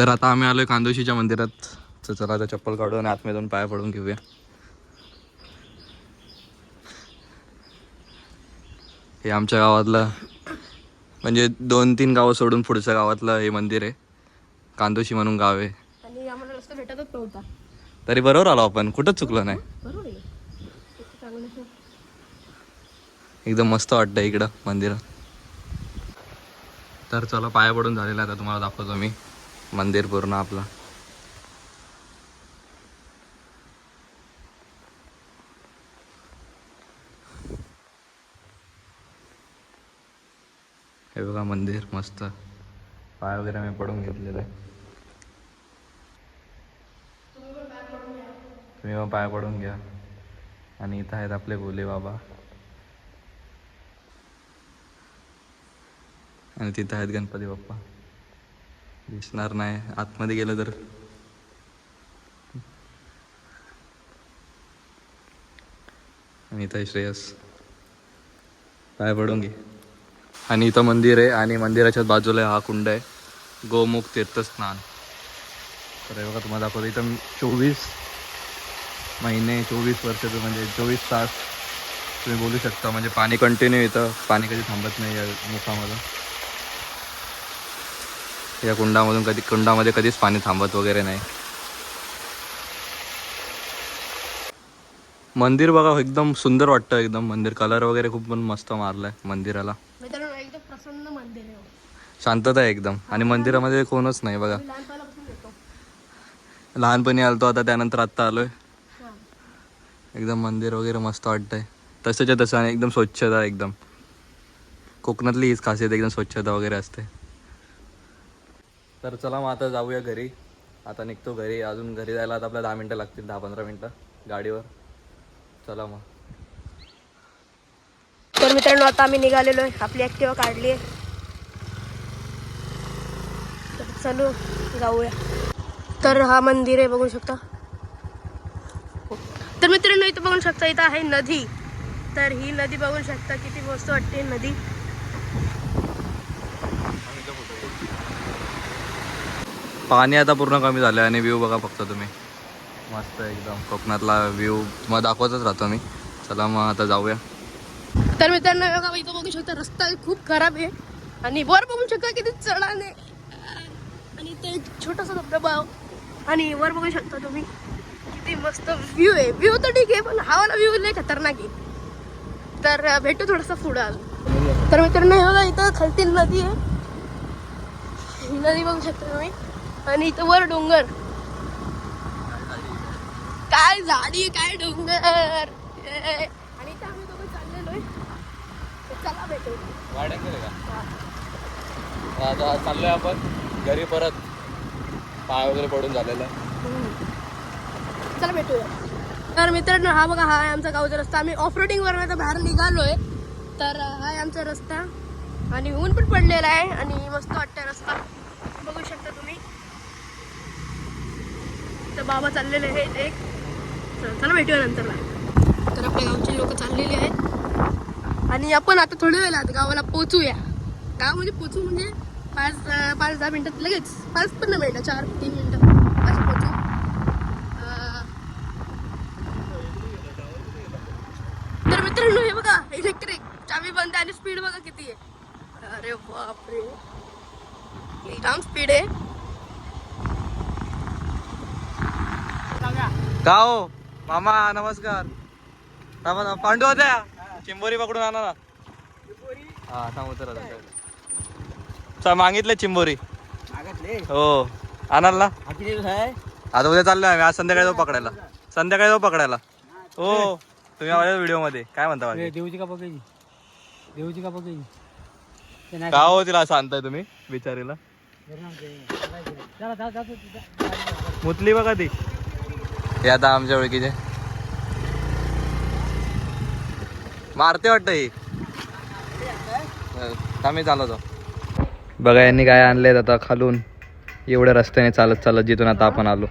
तर आता आम्ही आलोय कांदोशीच्या मंदिरात. तर चला आता चप्पल काढू आणि आतमध्ये पाया पडून घेऊया. हे आमच्या गावातलं म्हणजे दोन तीन गावं सोडून पुढच्या गावातलं हे मंदिर आहे. कांदोशी म्हणून गाव आहे. तरी बरोबर आलो आपण. कुठंच चुकलो नाही. एकदम मस्त वाटतं इकडं मंदिरात तर चला पाया पडून झालेला आता तुम्हाला दाखवतो मी. मंदिर पूर्ण आपलं. हे बघा मंदिर मस्त. पाय वगैरे मी पडून घेतलेलं. आहे तुम्ही मग पाय पडून घ्या. आणि इथं आहेत आपले भोले बाबा. आणि तिथं आहेत गणपती बाप्पा. दिसणार नाही. आतमध्ये गेलं तर. आणि इथं श्रेयस. पाय पडून घे. आणि इथं मंदिर आहे आणि मंदिराच्या बाजूला हा कुंड आहे. गोमुख तीर्थस्नान तर हे बघा तुम्हाला दाखवतो. इथं चोवीस महिने चोवीस वर्षाचं म्हणजे चोवीस तास तुम्ही बोलू शकता. म्हणजे पाणी कंटिन्यू येतं पाणी कधी थांबत नाही या मुखामधून या कुंडामधून कधी कुंडामध्ये कधीच पाणी थांबत वगैरे नाही. मंदिर बघा एकदम सुंदर वाटतं एकदम. मंदिर कलर वगैरे खूप पण मस्त मारलाय मंदिराला. हो. शांतता आहे एकदम. आणि मंदिरामध्ये कोणच नाही बघा. लहानपणी आलतो आता त्यानंतर आत्ता आलोय. एकदम मंदिर वगैरे मस्त वाटतंय. तसंच्या तसं आणि एकदम स्वच्छता एकदम. कोकणातली हीच खासियत एकदम स्वच्छता वगैरे असते. तर चला मग आता जाऊया घरी. आता निघतो घरी. अजून घरी जायला आता आपल्याला दहा मिनटं लागतील दहा पंधरा मिनटं गाडीवर. चला मग. तर मित्रांनो आता आम्ही निघालेलो आहे. आपली ॲक्टिवा काढली आहे तर चलो जाऊया. तर हा मंदिर आहे बघू शकता. तर मित्रांनो इथं बघू शकता इथं आहे नदी. तर ही नदी बघू शकता. किती मस्त वाटते नदी. पाणी आता पूर्ण कमी झालं आणि व्ह्यू बघा फक्त तुम्ही. मस्त एकदम. कोकणातला व्ह्यू तुम्हाला दाखवतच राहतो मी. चला मग आता जाऊया. तर मित्रांनो बघा इथं बघू शकता रस्ता खूप खराब आहे. आणि वर बघू शकता किती चढाने आणि ते एक छोटासा धबधबा. आणि वर बघू शकता तुम्ही किती मस्त व्ह्यू आहे. व्ह्यू तर ठीक आहे पण हवाला व्ह्यू लय खतरनाक आहे. तर भेटू थोडासा पुढं आलो तर मित्रांनो बघा इथं खालती नदी आहे. ही नदी बघू शकता तुम्ही. आणि इथं वर डोंगर. काय झाडी काय डोंगर. आणि इथं आम्ही दोघं चाललेलो आहे. तर चला भेटू. आता चाललोय आपण. घरी परत पाय वगैरे पडून झालेला. चला भेटूया. तर मित्रांनो हा बघा हा आहे आमचा गावचा रस्ता. आम्ही ऑफ रोडिंग वर आता बाहेर निघालोय. तर हा आहे आमचा रस्ता. आणि ऊन पण पडलेला आहे. आणि मस्त वाटतंय रस्ता बघू शकता तुम्ही तर बाबा चाललेले आहेत एक. चला भेटूया नंतरला. तर आपल्या गावची लोक चाललेली आहेत. आणि आपण आता थोड्या वेळात गावाला पोचूया गाव म्हणजे पोचू म्हणजे पाच पाच दहा मिनिटात लगेच पाच पण नाही मिनिटं चार तीन मिनिटं. पोचू. तर मित्रांनो हे बघा इलेक्ट्रिक चावी बंद आणि स्पीड बघा किती आहे. अरे बापरे. जाम स्पीड आहे. का हो? मामा नमस्कार. थांबा. पांडू होत्या चिंबोरी पकडून आणा ना. हा थांब उतर आता. चा मागितले चिंबोरी. हो. आणाल ना. आता उद्या चाललोय आम्ही आज संध्याकाळी जाऊ पकडायला. संध्याकाळी जाऊ पकडायला. हो. तुम्ही आवाज व्हिडिओमध्ये काय म्हणता? देऊची का बघायची देऊची का नाही का हो तिला असं आणताय तुम्ही बिचारीला? चला. मुतली बघा ती. हे आता आमच्या ओळखीचे. मारते वाटतं ही. आम्ही चालवतो. बघा यांनी काय आणलेत आता खालून. एवढ्या रस्त्याने चालत चालत जिथून आता आपण आलो.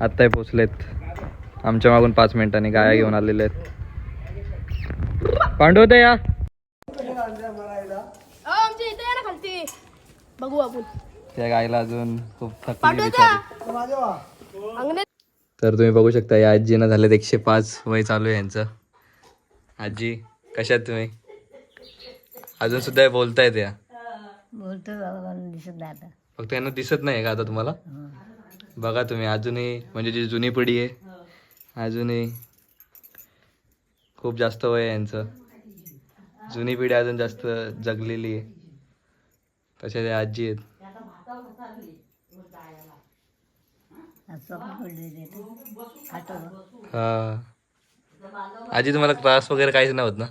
आत्ताही पोचलेत. आमच्या मागून पाच मिनिटांनी गाया घेऊन आलेले आहेत. पांडू होते या. त्या गायला अजून खूप थकली तर तुम्ही बघू शकता या आजीनं झालेत एकशे पाच वय चालू आहे यांचं. आजी कशात तुम्ही? अजून सुद्धा बोलतायत या. बोलतो बाबा मला दिसत नाही आता. फक्त यांना दिसत नाही का आता तुम्हाला? बघा तुम्ही अजूनही म्हणजे जी जुनी पिढी आहे अजूनही खूप जास्त वय आहे यांचं. जुनी पिढी अजून जास्त जगलेली आहे. तशा त्या आजी आहेत. हा. आजी तुम्हाला त्रास वगैरे काहीच नव्हत ना?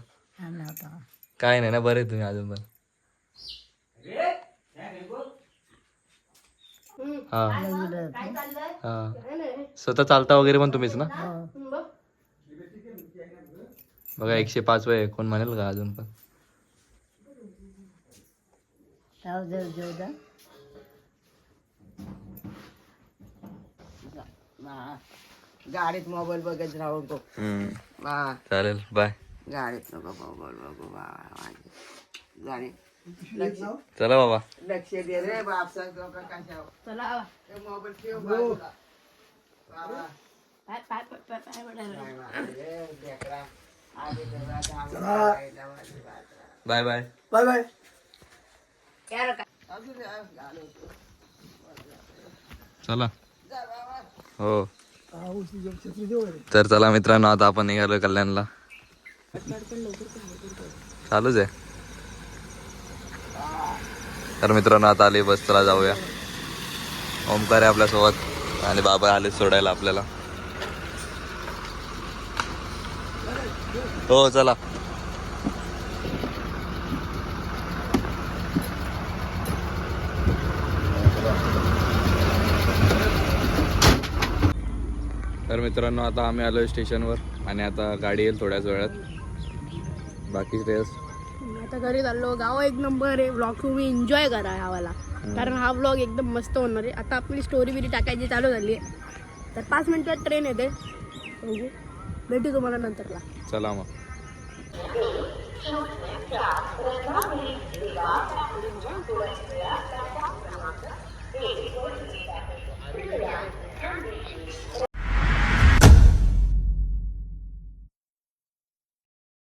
काय नाही ना बरे तुम्ही अजून पण. हा. हा. स्वतः चालता वगैरे पण तुम्हीच ना? बघा एकशे पाच वय कोण म्हणेल का अजून पण? गाडीत मोबाईल बघत राहू नको बा चालेल बाय गाडीत नको मोबाईल बघू गाडी लक्ष चला बाबा लक्ष दे रे बापसा लोक कशावर चला मोबाईल ठेव बाजूला. बाबा, पाय पाय पाय पाय पाय पडायला. काय माहिती रे, लेकरा. आधी तेव्हा दहा वाजता वाजता. बाय बाय बाय बाय यार अजून होतो. चला हो. तर चला मित्रांनो आता आपण निघालो कल्याणला. चालूच आहे. तर मित्रांनो आता आली बस चला जाऊया. ओमकार आहे आपल्यासोबत आणि बाबा आले सोडायला आपल्याला. हो चला. तर मित्रांनो आता आम्ही आलो स्टेशनवर आणि आता गाडी येईल थोड्याच वेळात. बाकी रेस? आता घरी चाललो गाव एक नंबर आहे. ब्लॉग तुम्ही एन्जॉय करा हा वाला कारण हा ब्लॉग एकदम मस्त होणार आहे. आता आपली स्टोरी बिरी टाकायची चालू झाली आहे. तर पाच मिनिटात ट्रेन येते. भेटू तुम्हाला नंतरला. चला मग.